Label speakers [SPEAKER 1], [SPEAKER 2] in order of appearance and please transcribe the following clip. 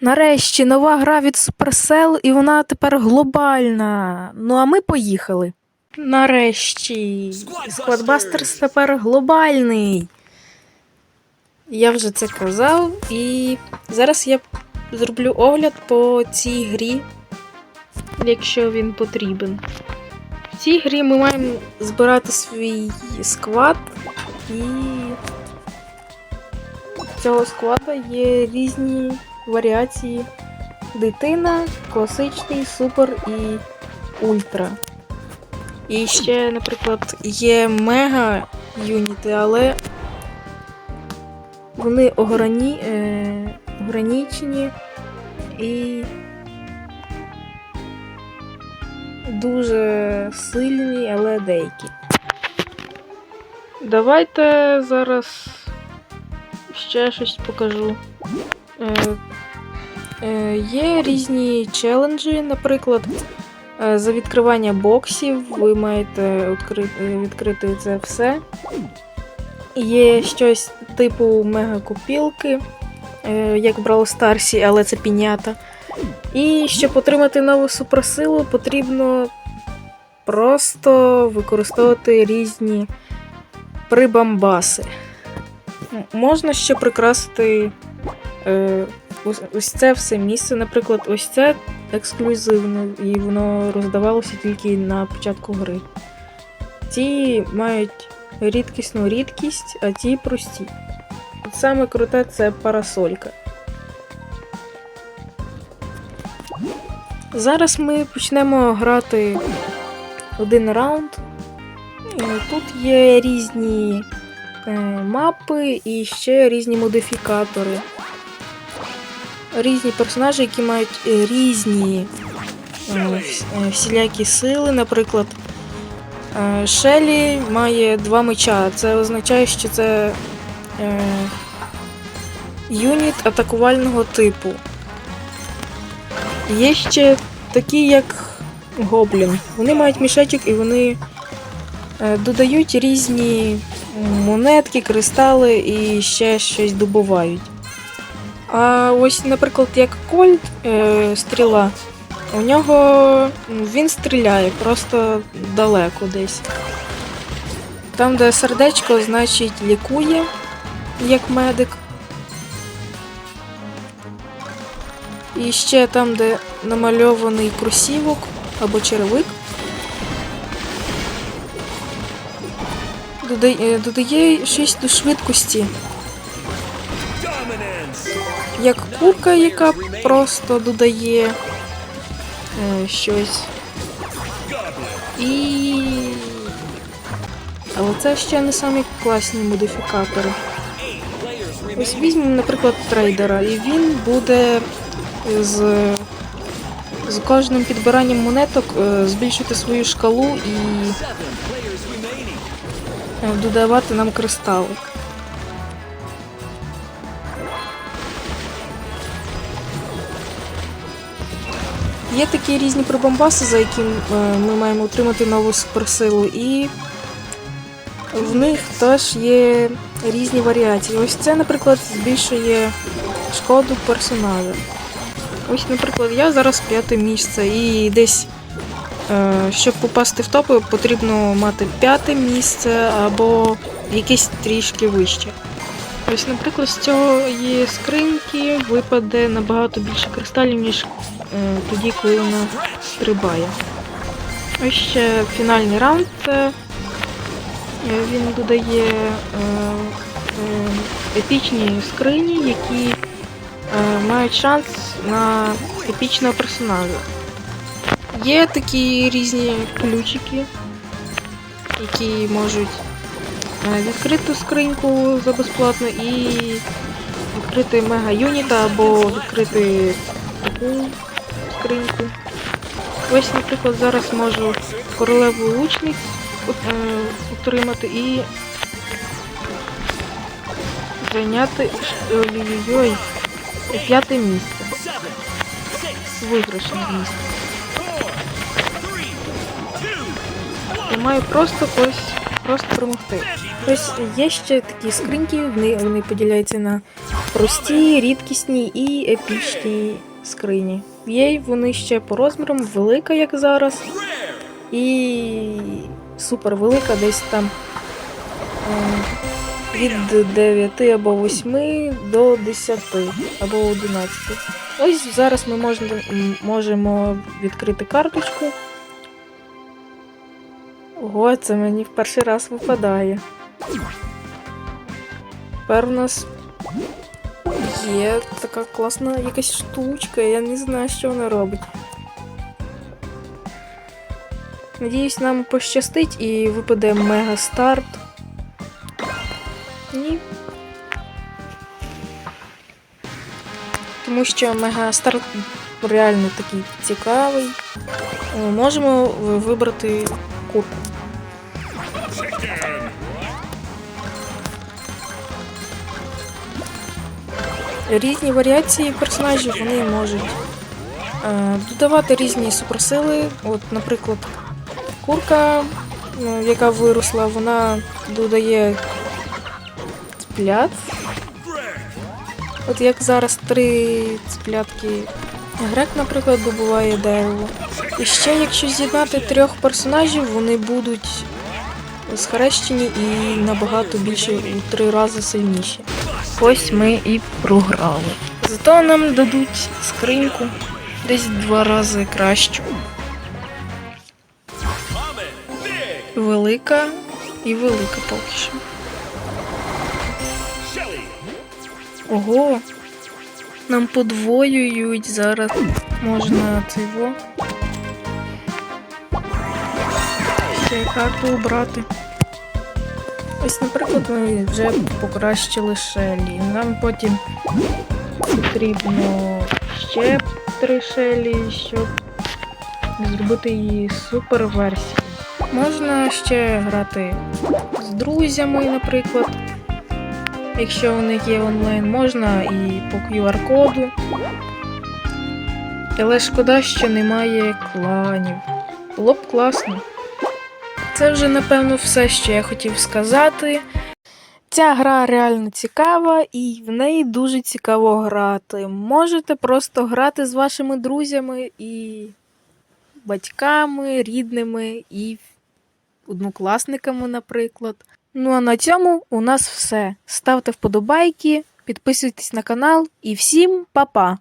[SPEAKER 1] Нарешті нова гра від Supercell, і вона тепер глобальна. Ну а ми поїхали. Нарешті. Squadbusters тепер глобальний. Я вже це казав, і зараз я зроблю огляд по цій грі, якщо він потрібен. В цій грі ми маємо збирати свій склад, і цього складу є різні варіації дитина, класичний, супер і ультра. І ще, наприклад, є мега юніти, але вони ограні, е, ограничені і дуже сильні, але деякі. Давайте зараз ще щось покажу. Е, є різні челенджі, наприклад, е, за відкривання боксів ви маєте е, відкрити це все. Є щось типу мега-купілки, е, як в Brawl Старсі, але це пінята. І щоб отримати нову суперсилу, потрібно просто використовувати різні прибамбаси. Можна ще прикрасити е, ось, ось це все місце. Наприклад, ось це ексклюзивне, і воно роздавалося тільки на початку гри. Ті мають рідкісну рідкість, а ті прості. От Саме круте це парасолька. Зараз ми почнемо грати один раунд. Е, Тут є різні е, мапи і ще різні модифікатори. Різні персонажі, які мають е, різні е, е, всілякі сили. Наприклад, Шелі має два меча. Це означає, що це юніт атакувального типу. Є ще такі, як Гоблін. Вони мають мішечок і вони додають різні монетки, кристали і ще щось добувають. А ось, наприклад, як Кольт е, стріла, у нього він стріляє просто далеко десь. Там, де сердечко, значить лікує, як медик. І ще там, де намальований кросівок або черевик. Додає, е, додає 6 до швидкості. Як курка, яка просто додає е, щось. І. Але це ще не самі класні модифікатори. Ось візьмемо, наприклад, трейдера, і він буде з, з кожним підбиранням монеток е, збільшити свою шкалу і е, додавати нам кристали. Є такі різні прибамбаси, за яким е, ми маємо отримати нову суперсилу, і в них теж є різні варіації. Ось це, наприклад, збільшує шкоду персонажа. Ось, наприклад, я зараз п'яте місце, і десь, е, щоб попасти в топи, потрібно мати п'яте місце або якесь трішки вище. Ось, наприклад, з цієї скриньки випаде набагато більше кристалів, ніж тоді, коли вона стрибає. Ось ще фінальний раунд. Е, він додає е, е, епічні скрині, які е, мають шанс на епічного персонажа. Є такі різні ключики, які можуть е, відкрити скриньку за безплатно і відкрити мега юніта або відкрити таку скриньку. Ось, наприклад, зараз можу королеву лучниць от- е, отримати і зайняти ой-ой-ой, п'яте місце. Виграшне місце. Я маю просто ось просто перемогти. Ось є ще такі скриньки, вони, вони поділяються на прості, рідкісні і епічні скрині. Є вони ще по розмірам, велика, як зараз, і супер велика, десь там е, від 9 або 8 до 10 або 11. Ось зараз ми можемо, можемо відкрити карточку. Ого, це мені в перший раз випадає. Тепер у нас є така класна якась штучка, я не знаю, що вона робить. Надіюсь, нам пощастить і випаде мега старт. Ні. Тому що мега старт реально такий цікавий. Можемо вибрати курку. Різні варіації персонажів вони можуть е, додавати різні суперсили. От, наприклад, курка, ну, яка виросла, вона додає цплят. От як зараз три цплятки. Грек, наприклад, добуває дерево. І ще, якщо з'єднати трьох персонажів, вони будуть схрещені і набагато більше у три рази сильніші. Ось ми і програли. Зато нам дадуть скриньку десь два рази кращу. Велика і велика поки що. Ого. Нам подвоюють зараз. Можна цього. Ще карту обрати. Ось, наприклад, ми вже покращили шелі. Нам потім потрібно ще три шелі, щоб зробити її супер версію. Можна ще грати з друзями, наприклад. Якщо у них є онлайн, можна і по QR-коду. Але шкода, що немає кланів. Було б класно. Це вже, напевно, все, що я хотів сказати. Ця гра реально цікава і в неї дуже цікаво грати. Можете просто грати з вашими друзями і батьками, рідними і однокласниками, наприклад. Ну а на цьому у нас все. Ставте вподобайки, підписуйтесь на канал і всім па-па!